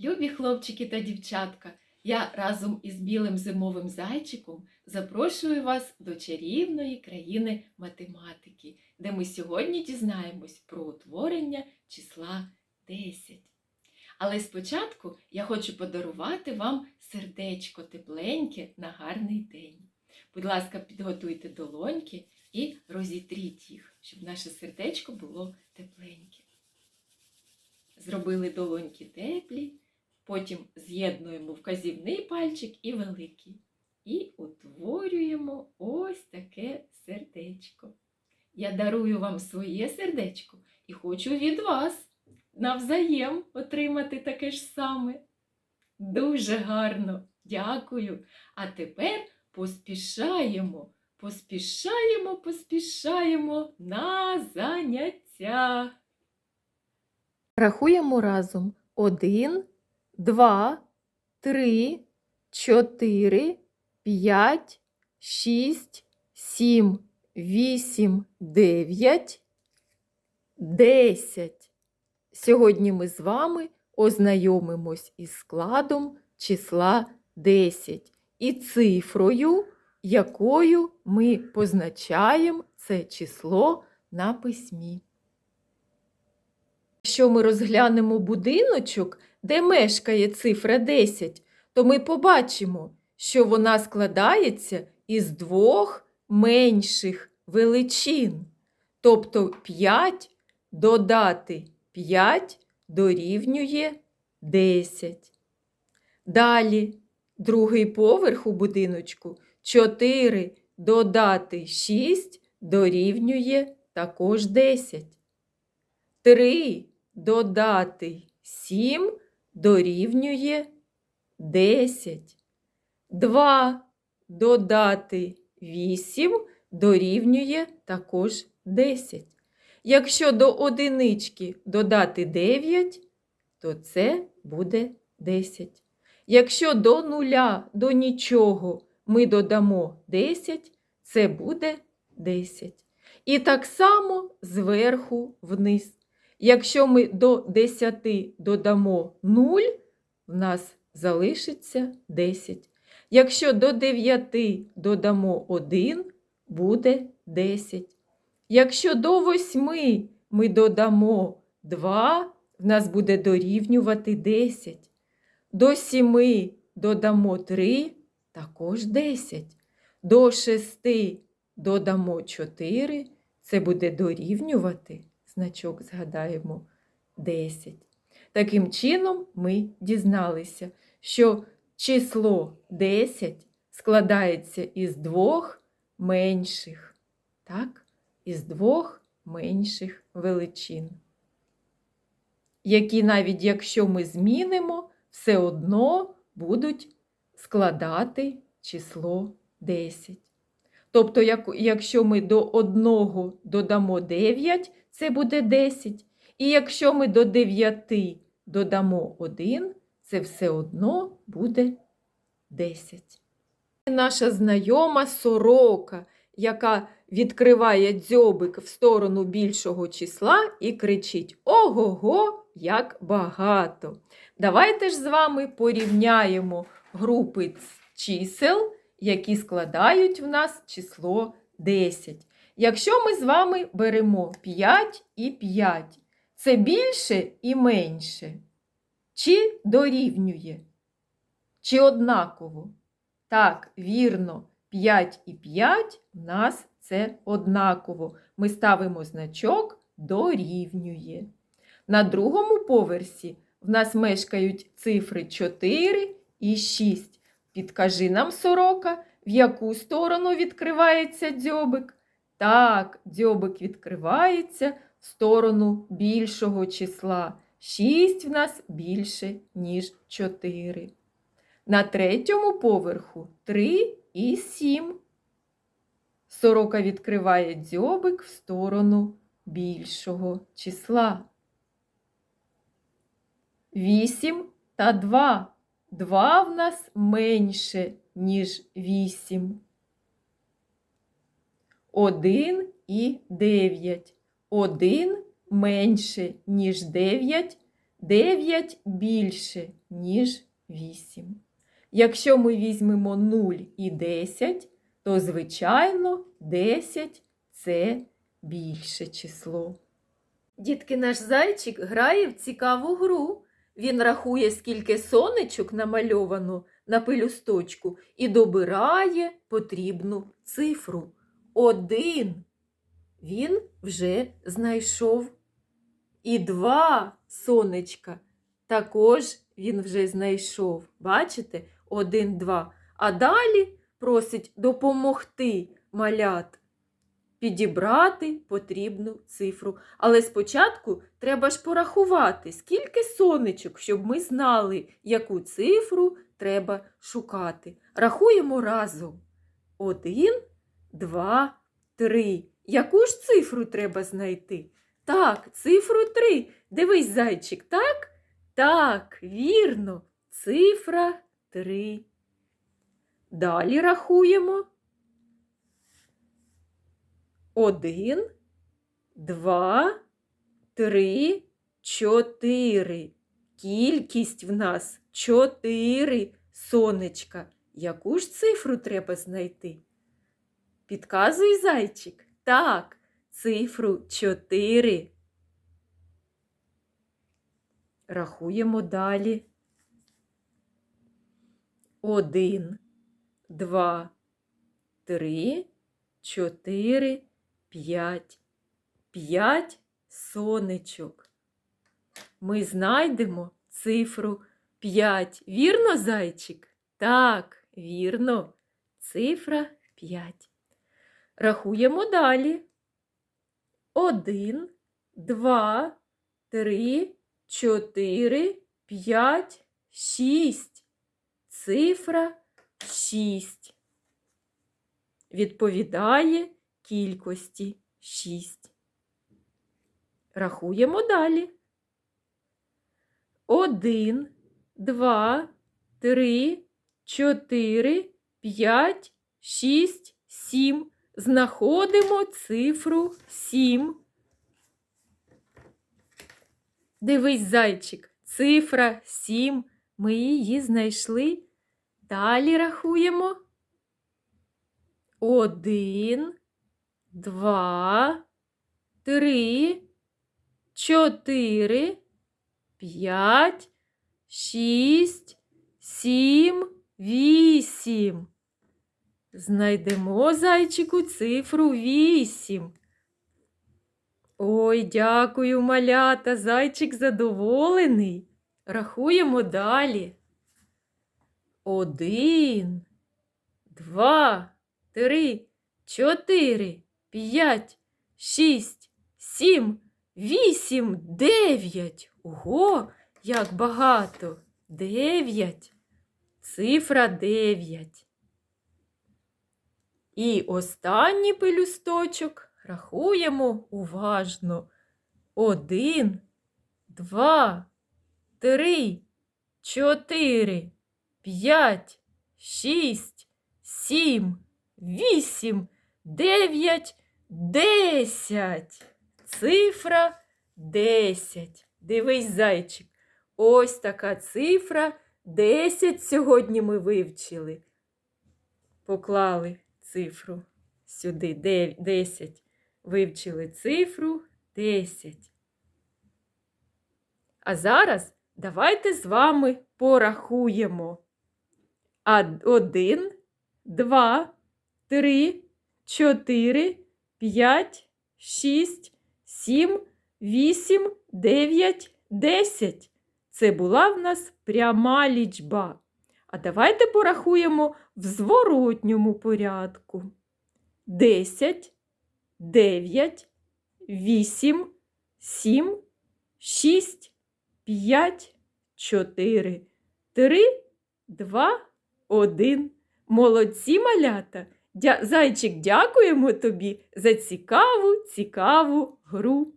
Любі хлопчики та дівчатка, я разом із білим зимовим зайчиком запрошую вас до чарівної країни математики, де ми сьогодні дізнаємось про утворення числа 10. Але спочатку я хочу подарувати вам сердечко тепленьке на гарний день. Будь ласка, підготуйте долоньки і розітріть їх, щоб наше сердечко було тепленьке. Зробили долоньки теплі, потім з'єднуємо вказівний пальчик і великий. І утворюємо ось таке сердечко. Я дарую вам своє сердечко і хочу від вас навзаєм отримати таке ж саме. Дуже гарно, дякую. А тепер поспішаємо, поспішаємо, поспішаємо на заняття. Рахуємо разом. Один, два, три, чотири, п'ять, шість, сім, вісім, дев'ять, десять. Сьогодні ми з вами ознайомимось із складом числа 10 і цифрою, якою ми позначаємо це число на письмі. Якщо ми розглянемо будиночок, де мешкає цифра 10, то ми побачимо, що вона складається із двох менших величин. Тобто 5 додати 5 дорівнює 10. Далі, другий поверх у будиночку 4 додати 6 дорівнює також 10. 3 додати 7 дорівнює 10. 2 додати 8 дорівнює також 10. Якщо до одинички додати 9, то це буде 10. Якщо до нуля, до нічого ми додамо 10, це буде 10. І так само зверху вниз. Якщо ми до 10 додамо 0, в нас залишиться 10. Якщо до 9 додамо 1, буде 10. Якщо до 8 ми додамо 2, в нас буде дорівнювати 10. До 7 додамо 3, також 10. До 6 додамо 4, це буде дорівнювати, значок згадаємо, 10. Таким чином, ми дізналися, що число 10 складається із двох менших, так? із двох менших величин, які навіть якщо ми змінимо, все одно будуть складати число 10. Тобто, якщо ми до 1 додамо 9, це буде 10. І якщо ми до 9 додамо 1, це все одно буде 10. Наша знайома сорока, яка відкриває дзьобик в сторону більшого числа і кричить Ого-го, як багато! Давайте ж з вами порівняємо групи чисел, які складають в нас число 10. Якщо ми з вами беремо 5 і 5, це більше і менше? Чи дорівнює? Чи однаково? Так, вірно, 5 і 5 в нас це однаково. Ми ставимо значок дорівнює. На другому поверсі в нас мешкають цифри 4 і 6. Підкажи нам, сорока, в яку сторону відкривається дзьобик? Так, дзьобик відкривається в сторону більшого числа. 6 в нас більше, ніж 4. На третьому поверху 3 і 7. Сорока відкриває дзьобик в сторону більшого числа. 8 та 2. 2 в нас менше, ніж 8. 1 і 9. 1 менше, ніж 9. 9 більше, ніж 8. Якщо ми візьмемо 0 і 10, то, звичайно, 10 це більше число. Дітки, наш зайчик грає в цікаву гру. Він рахує, скільки сонечок намальовано на пелюсточку і добирає потрібну цифру. Один. Він вже знайшов. І два сонечка також він вже знайшов. Бачите? Один, два. А далі просить допомогти малят підібрати потрібну цифру. Але спочатку треба ж порахувати, скільки сонечок, щоб ми знали, яку цифру треба шукати. Рахуємо разом. Один, два, три. Яку ж цифру треба знайти? Так, цифру три. Дивись, зайчик, так? Так, вірно, цифра три. Далі рахуємо. Один, два, три, чотири. Кількість в нас чотири сонечка. Яку ж цифру треба знайти? Підказуй зайчик. Так, цифру чотири. Рахуємо далі. Один, два, три, чотири, п'ять. П'ять сонечок. Ми знайдемо цифру п'ять. Вірно, зайчик? Так, вірно. Цифра п'ять. Рахуємо далі. Один, два, три, чотири, п'ять, шість. Цифра шість. Відповідає кількості шість. Рахуємо далі. Один, два, три, чотири, п'ять, шість, сім. Знаходимо цифру сім. Дивись, зайчик, цифра сім. Ми її знайшли. Далі рахуємо. Один, два, три, чотири, п'ять, шість, сім, вісім. Знайдемо зайчику цифру вісім. Ой, дякую, малята, зайчик задоволений. Рахуємо далі. Один, два, три, чотири, п'ять, шість, сім, вісім, дев'ять. Ого, як багато. Дев'ять. Цифра дев'ять. І останній пелюсточок рахуємо уважно. Один, два, три, чотири, п'ять, шість, сім, вісім, дев'ять, десять. Цифра десять. Дивись, зайчик. Ось така цифра. Десять сьогодні ми вивчили. Поклали цифру сюди. Дев- Десять. Вивчили цифру десять. А зараз давайте з вами порахуємо. Один, два, три, чотири, п'ять, шість, сім, вісім, дев'ять, десять. Це була в нас пряма лічба. А давайте порахуємо в зворотньому порядку. Десять, дев'ять, вісім, сім, шість, п'ять, чотири, три, два, один. Молодці малята! Зайчик, дякуємо тобі за цікаву, цікаву гру.